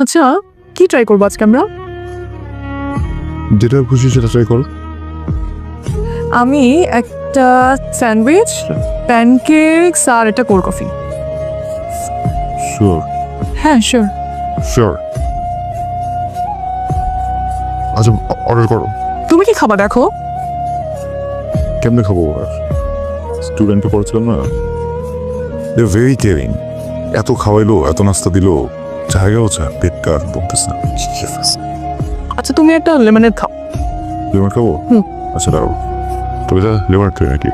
আচ্ছা কি ট্রাই করব আজকে আমরা? যেটা খুশি সেটা ট্রাই করো। আমি একটা স্যান্ডউইচ প্যানকেকস আর একটা কোল্ড কফি। শিওর হ্যাঁ শিওর শিওর আচ্ছা অর্ডার করো। তুমি কি খাবা দেখো? কেমনে খাব? স্টুডেন্টে পড়ছিলাম না। ভেরি কেয়ারিং এত খাওয়াইলো এত নাস্তা দিলো। জায়গাও চা পেটটা আর বলতেছে না। আচ্ছা তুমি একটা লেমনেড খাও। লেমন খাব? হুম। আচ্ছা দাঁড়াও। তবে এটা লেমন ট্রে নাকি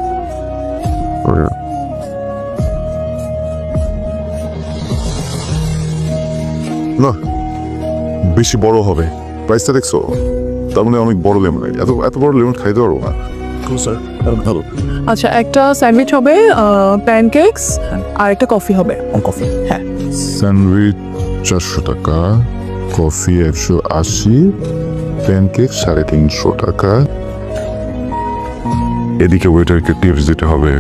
না বেশি বড় হবে। প্রাইসটা দেখছ? তার মানে অনেক বড় লেমন এত এত বড় লেমন খাইতে পারব না। স্যার ভালো। আচ্ছা একটা স্যান্ডউইচ হবে প্যানকেকস আর একটা কফি হবে। কফি হ্যাঁ। স্যান্ডউইচ চারশো টাকা, কফি একশো আশি প্যানকেক সাড়ে তিনশো টাকা। এদিকে ওয়েটারকে টিপস দিতে হবে।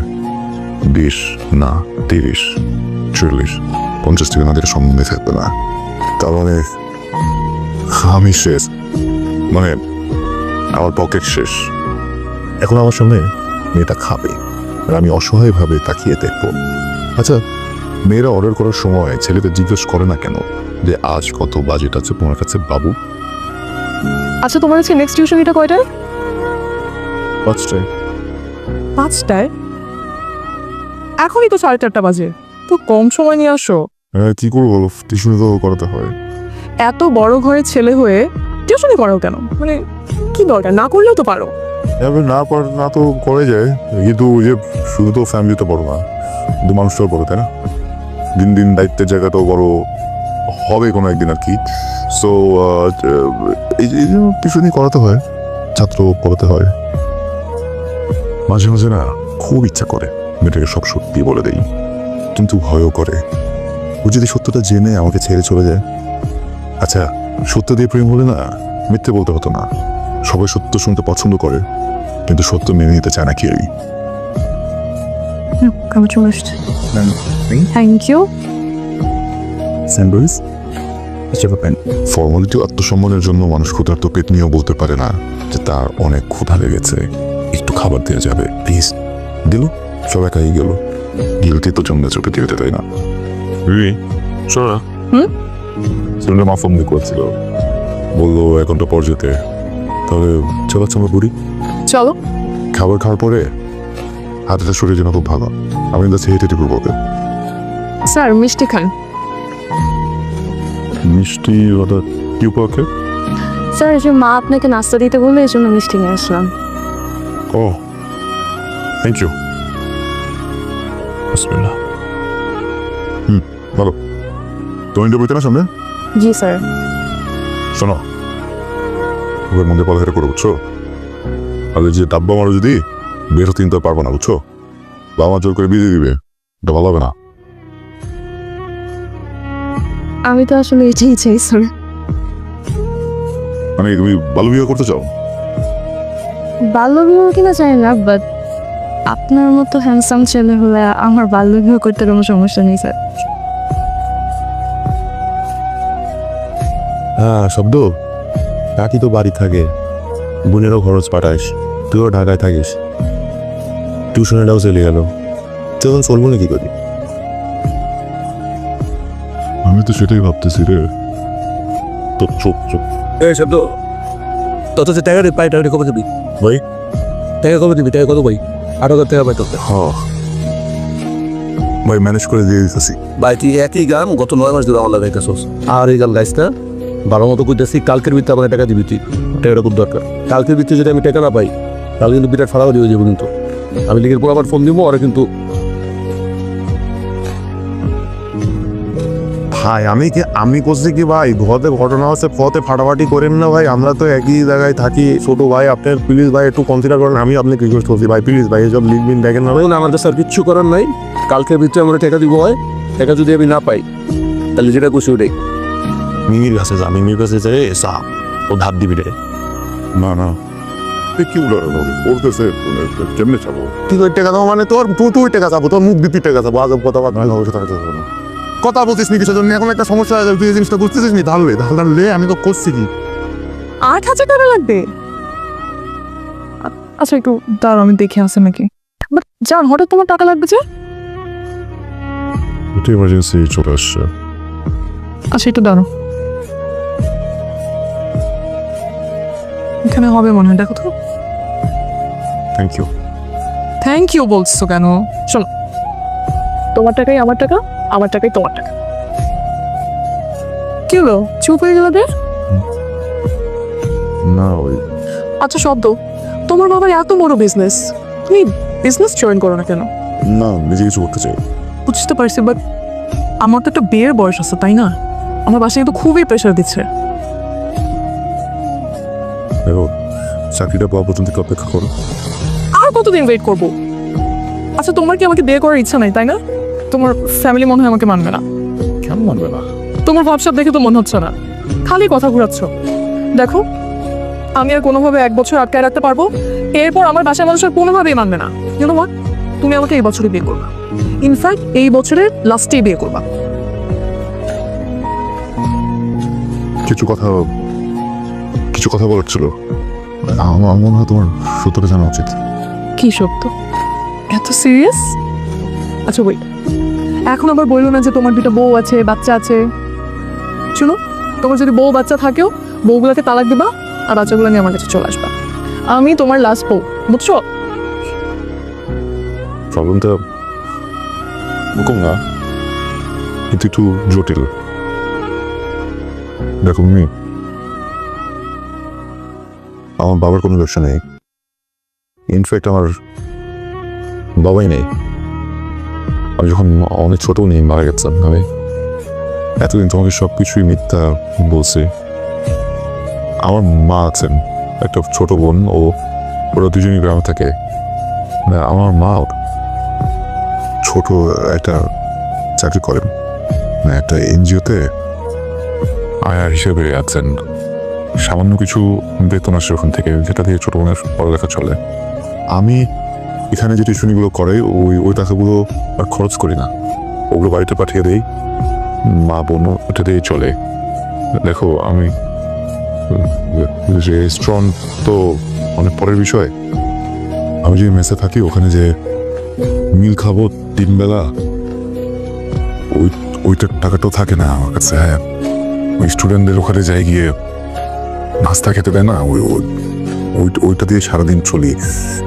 বিশ, না, তিরিশ, চল্লিশ, পঞ্চাশ টাকা না দিলে সম্বন্ধে থাকবে না। তার মানে আমি শেষ। মানে আমার পকেট শেষ। এখন আমার সামনে মেয়েটা খাবে, আর আমি অসহায়ভাবে তাকিয়ে দেখব। আচ্ছা মেয়েরা অর্ডার করার সময় ছেলেদের জিজ্ঞেস করে না কেন? যে আজ কত বাজেট আছে তোমার কাছে বাবু। আচ্ছা তোমার হচ্ছে নেক্সট টিউশনিটা কয়টায়? পাঁচটায়। পাঁচটায়? এখনই তো সাড়ে চারটা বাজে। তো কম সময় নিয়ে আসো। হ্যাঁ কি করব বলো? টিউশনে তো করাতে হয়। এত বড় ঘরের ছেলে হয়ে টিউশনি করাও কেন? মানে কি দরকার? না করলেও তো পারো। এবার না পার না তো করে যায়। কিন্তু যে শুধু তো ফ্যামিলি তো বড় না কিন্তু মানুষটাও বড় তাই না? দিন দিন দায়িত্বের জায়গাটাও বড় হবে কোনো একদিন আর কি। সো এই জন্য টিউশনি করাতে হয়, ছাত্র পড়াতে হয়। মাঝে মাঝে না খুব ইচ্ছা করে, মেয়েটাকে সব সত্যি বলে দেই, কিন্তু ভয়ও করে। ও যদি সত্যটা জেনে আমাকে ছেড়ে চলে যায়। আচ্ছা সত্য দিয়ে প্রেম হলে না মিথ্যে বলতে হতো না। সবাই সত্য শুনতে পছন্দ করে, কিন্তু সত্য মেনে নিতে চায় না কেউই। কেমন চলে এসছে থ্যাংক ইউ স্যান্ডউইচ হিসেবে পেন ফর্মালিটি আত্মসম্মানের জন্য মানুষ ক্ষুধার্ত পেট নিয়েও বলতে পারে না যে তার অনেক ক্ষুধা লেগেছে। একটু খাবার দেওয়া যাবে প্লিজ দিল সব একাই গেল। গিলতি তো জন্মেছে পৃথিবীতে তাই না। হুম? শুনলে মা ফোন করছিল। বলল এখন তো পর যেতে। তাহলে চলাচ্ছে আমরা বুড়ি। চলো। খাবার খাওয়ার পরে হাতেটা শরীর জন্য খুব ভালো। আমি কাছে হেঁটে হেঁটে করব ওকে? স্যার মিষ্টি খান। মিষ্টি ওটা কি উপলক্ষে স্যার এই যে মা আপনাকে নাস্তা দিতে বললে এই জন্য মিষ্টি নিয়ে আসলাম। ও থ্যাংক ইউ বিসমিল্লাহ। হুম ভালো। তুমি ইন্টারভিউতে না সামনে? জি স্যার। শোনো ওদের মধ্যে পদহেটা করে বুঝছ? আর যে ডাব্বা মারো যদি বের হতে কিন্তু পারব না বুঝছ? বাবা জোর করে বিয়ে দিবে। এটা ভালো হবে না। আমি তো আসলে এটাই চাই স্যার। মানে তুমি ভালো বিয়ে করতে চাও? বাল্য বিবাহ কিনা চাই না বাট আপনার মতো হ্যান্ডসাম ছেলে হলে আমার বাল্য বিবাহ করতে কোনো সমস্যা নেই স্যার। হ্যাঁ শব্দ? কাকি তো বাড়ি থাকে। বোনেরও খরচ পাঠাস তুইও ঢাকায় থাকিস। টিউশনেটাও চলে গেল। তখন চলবো না কি করি আমি তো সেটাই ভাবতেছি রে। তো চুপ চুপ। এই শব্দ। তত যে টাকা পাই টাকা কবে দিবি? ভাই? টাকা কবে দিবি? টাকা কত ভাই? আট হাজার টাকা পাই তোকে। হ ভাই ম্যানেজ করে দিয়ে দিতেছি। ভাই তুই একই গান গত নয় মাস ধরে আমার লাগাইতেছস আর এই গান গাইস না। বারো মতো কইতেছি কালকের ভিতরে আমাকে টাকা দিবি তুই। টাকাটা খুব দরকার। কালকের ভিতরে যদি আমি টাকা না পাই তাহলে কিন্তু বিরাট ফাড়াও দিয়ে যাব কিন্তু। আমি লিখের পর আবার ফোন দিব আর কিন্তু ভাই আমি কি আমি করছি কি ভাই? ঘরে ঘটনা হচ্ছে পথে ফাটাফাটি করেন না ভাই আমরা তো একই জায়গায় থাকি। ছোট ভাই আপনার প্লিজ ভাই একটু কনসিডার করেন আমি আপনাকে রিকোয়েস্ট করছি ভাই প্লিজ ভাই এসব লিখবিন দেখেন না ভাই। আমাদের স্যার কিচ্ছু করার নাই। কালকের ভিতরে আমরা টাকা দিব হয় টাকা যদি আমি না পাই তাহলে যেটা খুশি ওটাই। মিমির কাছে যা মিমির কাছে যে এসা ও ধার দিবি রে। না না। বলতেছে কেমনে যাব? তুই টাকা দাও মানে তোর তুই তুই টাকা চাবো তোর মুখ দিতে টাকা চাবো আজব কথা থাকতে হবে না কথা বলছিস নি। কিছু জন্য এখন একটা সমস্যা হয়ে যাবে তুই এই জিনিসটা বুঝতেছিস নি? ধারলে ধারলে আমি তো করছি কি? আট হাজার টাকা লাগবে? আচ্ছা একটু দাঁড়াও আমি দেখে আসে নাকি। বাট জান হঠাৎ তোমার টাকা লাগবে যে? একটু ইমার্জেন্সি চলে আসছে। আচ্ছা একটু দাঁড়াও। এখানে হবে মনে হয় দেখো তো। থ্যাংক ইউ থ্যাংক ইউ বলছো কেন? শোনো তোমার টাকাই আমার টাকা আমার টাকাই তোমার টাকা। কি হলো? চুপ হয়ে গেল রে না ওই আচ্ছা শব্দ তোমার বাবার এত বড় বিজনেস তুমি বিজনেস জয়েন করো না কেন? না নিজে কিছু করতে চাই। বুঝতে পারছি বাট আমার তো একটা বিয়ের বয়স আছে তাই না? আমার বাসায় কিন্তু খুবই প্রেশার দিচ্ছে। দেখো চাকরিটা পাওয়া পর্যন্ত অপেক্ষা করো। আর কতদিন ওয়েট করব? আচ্ছা তোমার কি আমাকে বিয়ে করার ইচ্ছা নাই তাই না? তোমার ফ্যামিলি মনে হয় আমাকে মানবে না। কেন মানবে না? তোমার ভাবসাব দেখে তো মনে হচ্ছে না। খালি কথা ঘুরাচ্ছ। দেখো আমি আর কোনোভাবে এক বছর আটকায় রাখতে পারব এরপর আমার বাসায় মানুষ আর কোনোভাবেই মানবে না। ইউনো হোয়াট তুমি আমাকে এই বছরই বিয়ে করবা। ইনফ্যাক্ট এই বছরের লাস্টেই বিয়ে করবা। কিছু কথা কিছু কথা বলার ছিল। আমার মনে হয় তোমার সত্যটা জানা উচিত। কি সত্য? এত সিরিয়াস আচ্ছা ওই এখন আবার বলল না যে তোমার দুটো বউ আছে বাচ্চা আছে। শুনো তোমার যদি বউ বাচ্চা থাকেও বউগুলোকে তালাক দিবা আর বাচ্চাগুলো নিয়ে আমার কাছে চলে আসবা। আমি তোমার লাস্ট বউ বুঝছ? প্রবলেমটা ওরকম না কিন্তু একটু জটিল। দেখো তুমি আমার বাবার কোনো ব্যবসা নেই। ইনফ্যাক্ট আমার বাবাই নেই। আমি যখন অনেক ছোট নেই মারা গেছিলাম, আমি এতদিন তোমাকে সব কিছুই মিথ্যা বলছি। আমার মা আছেন, একটা ছোট বোন, ও, ওরা দুজনই গ্রামে থাকে। আমার মা ছোট একটা চাকরি করেন। মানে একটা এনজিওতে আয়ার হিসেবে আছেন। সামান্য কিছু বেতন আসে ওখান থেকে, যেটা দিয়ে ছোট বোনের পড়ালেখা চলে। আমি এখানে যে টিউশনিগুলো করে, ওই ওই টাকাগুলো আর খরচ করি না। ওগুলো বাড়িতে পাঠিয়ে দেই, মা বোন ওটা দিয়ে চলে। দেখো, আমি রেস্টুরেন্ট তো অনেক পরের বিষয়। আমি যে মেসে থাকি, ওখানে যে মিল খাব তিনবেলা, ওই, ওইটার টাকাটাও থাকে না আমার কাছে হ্যাঁ। ওই স্টুডেন্টদের ওখানে যাই গিয়ে নাস্তা খেতে দেয় না ওই ওই- ওই- ওইটা দিয়ে সারাদিন চলি।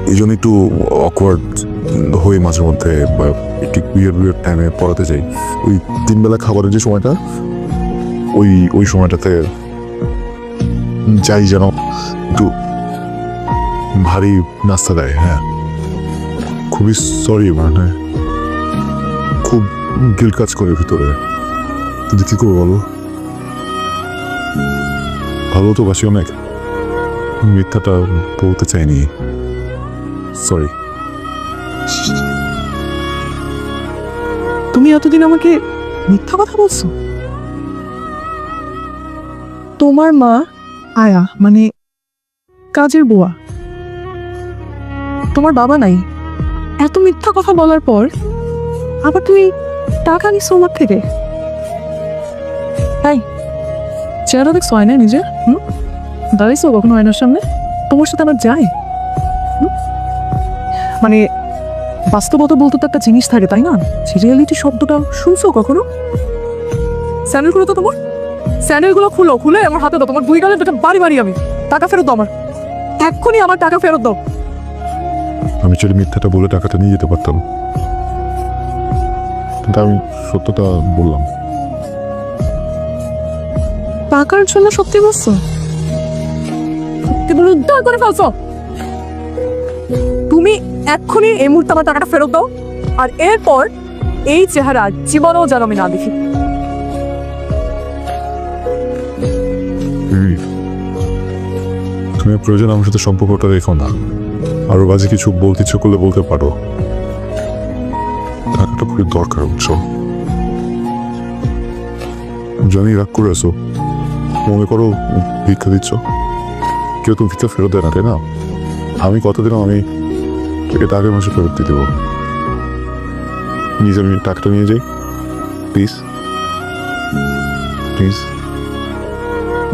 এই জন্য একটু অকওয়ার্ড হয়ে মাঝে মধ্যে একটু বিয়ের বিয়ের টাইমে পড়াতে যাই। ওই তিন বেলা খাবারের যে সময়টা, ওই ওই সময়টাতে যাই যেন একটু ভারী নাস্তা দেয় হ্যাঁ। খুবই সরি মানে খুব গিল কাজ করে ভিতরে। কিন্তু কী করব বলো? ভালো তো বাসি অনেক। মিথ্যাটা বলতে চাইনি। সরি তুমি এতদিন আমাকে মিথ্যা কথা বলছো? তোমার মা আয়া মানে কাজের বুয়া। তোমার বাবা নাই। এত মিথ্যা কথা বলার পর আবার তুমি টাকা নিছো আমার থেকে? তাই? চেহারা দেখছ আয়নায় নিজের? হুম? দাঁড়াইছো কখনো আয়নার সামনে? তোমার সাথে আমার যায়? মানে বাস্তবতা বলতে তো একটা জিনিস থাকে, তাই না? রিয়েলিটি শব্দটা শুনছো কখনো? স্যান্ডেলগুলো তো তোমার? স্যান্ডেলগুলো খুলো, খুলে আমার হাতে দাও। তোমার দুই গালে দুটো বাড়ি বাড়ি আমি। টাকা ফেরত দাও আমার। এক্ষুনি আমার টাকা ফেরত দাও। আমি চাইলে মিথ্যাটা বলে টাকাটা নিয়ে যেতে পারতাম। কিন্তু আমি সত্যটা বললাম। টাকার জন্য সত্যি বলছো? সত্যি বলে উদ্ধার করে ফেলছো। তুমি এক্ষুনি এই মুহূর্তে আমার টাকাটা ফেরত দাও আর এরপর এই চেহারা জীবনেও যেন আমি না দেখি। তুমি প্রয়োজন আমার সাথে সম্পর্কটা রেখো না। আরও বাজে কিছু বলতে ইচ্ছে করলে বলতে পারো। টাকাটা খুবই দরকার বুঝছ? জানি রাগ করে আছো? মনে করো ভিক্ষা দিচ্ছ? কেউ তো ভিক্ষা ফেরত দেয় না তাই না? আমি কত দিলাম আমি এটা আগের মাসে ফেরত দিয়ে দেবো নিজে আমি টাকাটা নিয়ে যাই প্লিজ প্লিজ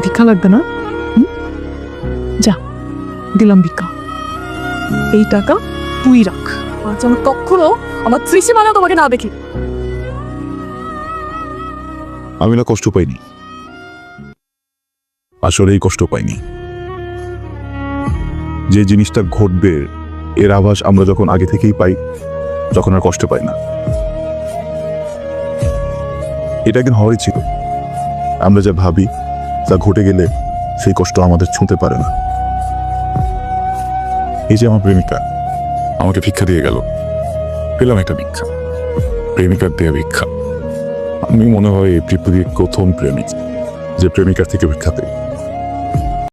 ভিক্ষা লাগবে না? যা দিলাম ভিক্ষা। এই টাকা তুই রাখ। আর যেন কখনো আমার ত্রিসীমানা তোমাকে না দেখি। আমি না কষ্ট পাইনি। আসলেই কষ্ট পাইনি। যে জিনিসটা ঘটবে, এর আভাস আমরা যখন আগে থেকেই পাই, তখন আর কষ্ট পাই না। এটা একদিন হওয়াই ছিল। আমরা যা ভাবি, তা ঘটে গেলে সেই কষ্ট আমাদের ছুঁতে পারে না। এই যে আমার প্রেমিকা, আমাকে ভিক্ষা দিয়ে গেল। পেলাম একটা ভিক্ষা। প্রেমিকার দেয়া ভিক্ষা। আমি মনে হয় এই পৃথিবীর প্রথম প্রেমিক, যে প্রেমিকার থেকে ভিক্ষা পেয়ে